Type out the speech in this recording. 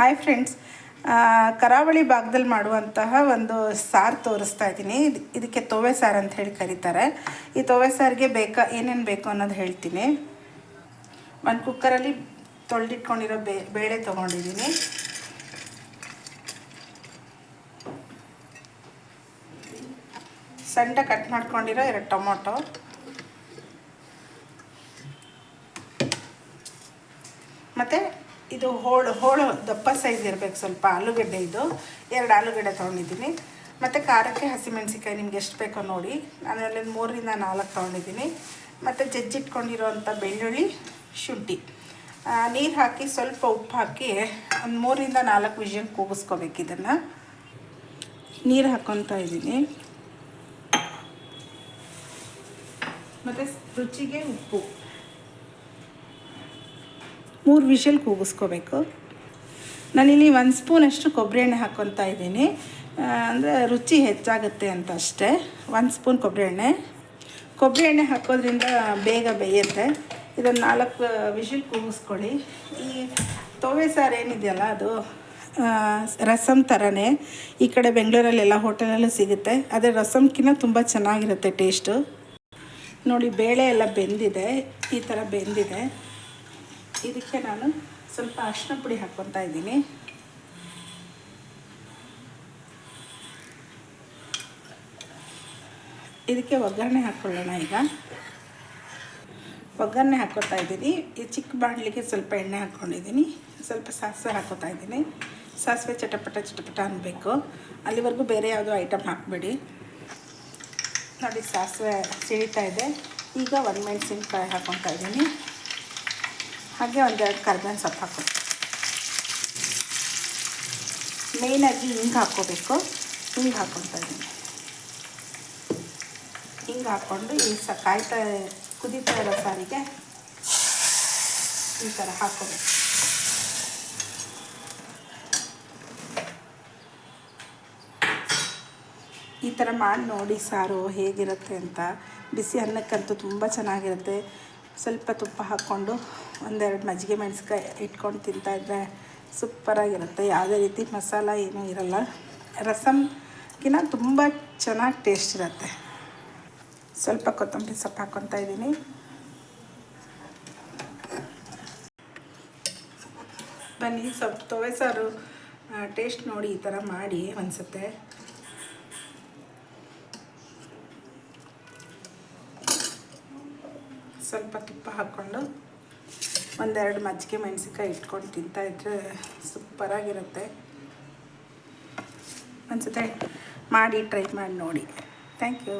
Hi friends ಕರಾವಳಿ ಭಾಗದಲ್ಲಿ ಮಾಡುವಂತಹ ಒಂದು ಸಾರು ತೋರಿಸ್ತಾ ಇದ್ದೀನಿ. ಇದಕ್ಕೆ ತೋವೆ ಸಾರು ಅಂತ ಹೇಳಿ ಕರೀತಾರೆ. ಈ ತೋವೆ ಸಾರಿಗೆ ಬೇಕಾ, ಏನೇನು ಬೇಕು ಅನ್ನೋದು ಹೇಳ್ತೀನಿ. ಒಂದು ಕುಕ್ಕರಲ್ಲಿ ತೊಳೆದಿಟ್ಕೊಂಡಿರೋ ಬೇ, ಬೇಳೆ ತೊಗೊಂಡಿದ್ದೀನಿ. ಸಣ್ಣ ಕಟ್ ಮಾಡ್ಕೊಂಡಿರೋ ಎರಡು ಟೊಮೊಟೊ. ಮತ್ತು ಇದು ಹೋಳು ಹೋಳು ದಪ್ಪ ಸೈಜ್ ಇರಬೇಕು ಸ್ವಲ್ಪ ಆಲೂಗಡ್ಡೆ ಇದು. ಎರಡು ಆಲೂಗಡ್ಡೆ ತೊಗೊಂಡಿದ್ದೀನಿ. ಮತ್ತು ಖಾರಕ್ಕೆ ಹಸಿಮೆಣ್ಸಿಕಾಯಿ ನಿಮ್ಗೆ ಎಷ್ಟು ಬೇಕೋ ನೋಡಿ. ನಾನು ಅಲ್ಲಿ ಮೂರರಿಂದ ನಾಲ್ಕು ತೊಗೊಂಡಿದ್ದೀನಿ. ಮತ್ತು ಜಜ್ಜಿಟ್ಕೊಂಡಿರೋವಂಥ ಬೆಳ್ಳುಳ್ಳಿ ಶುಂಠಿ. ನೀರು ಹಾಕಿ ಸ್ವಲ್ಪ ಉಪ್ಪು ಹಾಕಿ ಒಂದು ಮೂರರಿಂದ ನಾಲ್ಕು ವಿಷನ್ ಕೂಗಿಸ್ಕೋಬೇಕು ಇದನ್ನು. ನೀರು ಹಾಕ್ಕೊತಾ ಇದ್ದೀನಿ. ಮತ್ತು ರುಚಿಗೆ ಉಪ್ಪು. ಮೂರು ವಿಷಲ್ ಕೂಗಿಸ್ಕೋಬೇಕು. ನಾನಿಲ್ಲಿ ಒಂದು ಸ್ಪೂನಷ್ಟು ಕೊಬ್ಬರಿ ಎಣ್ಣೆ ಹಾಕ್ಕೊತಾ ಇದ್ದೀನಿ. ಅಂದರೆ ರುಚಿ ಹೆಚ್ಚಾಗುತ್ತೆ ಅಂತ ಅಷ್ಟೇ. ಒಂದು ಸ್ಪೂನ್ ಕೊಬ್ಬರಿ ಎಣ್ಣೆ. ಕೊಬ್ಬರಿ ಎಣ್ಣೆ ಹಾಕೋದ್ರಿಂದ ಬೇಗ ಬೇಯುತ್ತೆ. ಇದನ್ನು ನಾಲ್ಕು ವಿಷಲ್ ಕೂಗಿಸ್ಕೊಳ್ಳಿ. ಈ ತೊವೆ ಸಾರು ಏನಿದೆಯಲ್ಲ ಅದು ರಸಂ ಥರನೇ ಈ ಕಡೆ ಬೆಂಗಳೂರಲ್ಲೆಲ್ಲ ಹೋಟೆಲಲ್ಲೂ ಸಿಗುತ್ತೆ. ಅದೇ ರಸಮ್ಕಿನ್ನ ತುಂಬ ಚೆನ್ನಾಗಿರುತ್ತೆ ಟೇಸ್ಟು. ನೋಡಿ, ಬೇಳೆ ಎಲ್ಲ ಬೆಂದಿದೆ. ಈ ಥರ ಬೆಂದಿದೆ. ಇದಕ್ಕೆ ನಾನು ಸ್ವಲ್ಪ ಅರಿಶಿನ ಪುಡಿ ಹಾಕ್ಕೊತಾ ಇದ್ದೀನಿ. ಇದಕ್ಕೆ ಒಗ್ಗರಣೆ ಹಾಕ್ಕೊಳ್ಳೋಣ ಈಗ. ಒಗ್ಗರಣೆ ಹಾಕ್ಕೊತಾ ಇದ್ದೀನಿ. ಈ ಚಿಕ್ಕ ಬಾಣಲಿಗೆ ಸ್ವಲ್ಪ ಎಣ್ಣೆ ಹಾಕ್ಕೊಂಡಿದ್ದೀನಿ. ಸ್ವಲ್ಪ ಸಾಸಿವೆ ಹಾಕ್ಕೊತಾ ಇದ್ದೀನಿ. ಸಾಸಿವೆ ಚಟಪಟ ಚಟಪಟ ಅನ್ನಬೇಕು ಅಲ್ಲಿವರೆಗೂ ಬೇರೆ ಯಾವುದೋ ಐಟಮ್ ಹಾಕಬೇಡಿ. ನೋಡಿ, ಸಾಸಿವೆ ಸಿಡಿತಾ ಇದೆ. ಈಗ ಒಂದು ಮೆಣಸಿನ್ಕಾಯಿ ಹಾಕ್ಕೊತಾ ಇದ್ದೀನಿ. ಹಾಗೆ ಒಂದೆರಡು ಕರ್ಬೇವಿನ ಸೊಪ್ಪು ಹಾಕೋ ಮೇಯ್ನಾಗಿ ಹಿಂಗೆ ಹಾಕ್ಕೋಬೇಕು. ಹಿಂಗೆ ಹಾಕ್ಕೊತಾ ಇದ್ದೀನಿ. ಹಿಂಗೆ ಹಾಕ್ಕೊಂಡು ಈ ಸ ಕಾಯ್ತಾ ಕುದೀತಾ ಇರೋ ಸಾರಿಗೆ ಈ ಥರ ಹಾಕ್ಕೋಬೇಕು. ಈ ಥರ ಮಾಡಿ ನೋಡಿ ಸಾರು ಹೇಗಿರುತ್ತೆ ಅಂತ. ಬಿಸಿ ಅನ್ನಕ್ಕಂತೂ ತುಂಬ ಚೆನ್ನಾಗಿರುತ್ತೆ. ಸ್ವಲ್ಪ ತುಪ್ಪ ಹಾಕ್ಕೊಂಡು ಒಂದೆರಡು ಮಜ್ಜಿಗೆ ಮೆಣಸ್ಕಾಯಿ ಇಟ್ಕೊಂಡು ತಿಂತಾಯಿದ್ರೆ ಸೂಪರಾಗಿರುತ್ತೆ ಯಾವುದೇ ರೀತಿ ಮಸಾಲ ಏನೂ ಇರಲ್ಲ. ರಸಮ್ಗಿನ ತುಂಬ ಚೆನ್ನಾಗಿ ಟೇಸ್ಟ್ ಇರುತ್ತೆ. ಸ್ವಲ್ಪ ಕೊತ್ತಂಬರಿ ಸೊಪ್ಪು ಹಾಕ್ಕೊತಾ ಇದ್ದೀನಿ. ಬನ್ನಿ, ಸ್ವಲ್ಪ ತೊವೆ ಸಾರು ಟೇಸ್ಟ್ ನೋಡಿ ಈ ಥರ ಮಾಡಿ ಅನಿಸುತ್ತೆ ಸ್ವಲ್ಪ ತುಪ್ಪ ಹಾಕ್ಕೊಂಡು ಒಂದೆರಡು ಮಜ್ಜಿಗೆ ಮೆಣಸಿನ್ಕಾಯಿ ಇಟ್ಕೊಂಡು ತಿಂತಾಯಿದ್ರೆ ಸೂಪರಾಗಿರುತ್ತೆ. ಅನಿಸುತ್ತೆ ಮಾಡಿ ಟ್ರೈ ಮಾಡಿ ನೋಡಿ. Thank you.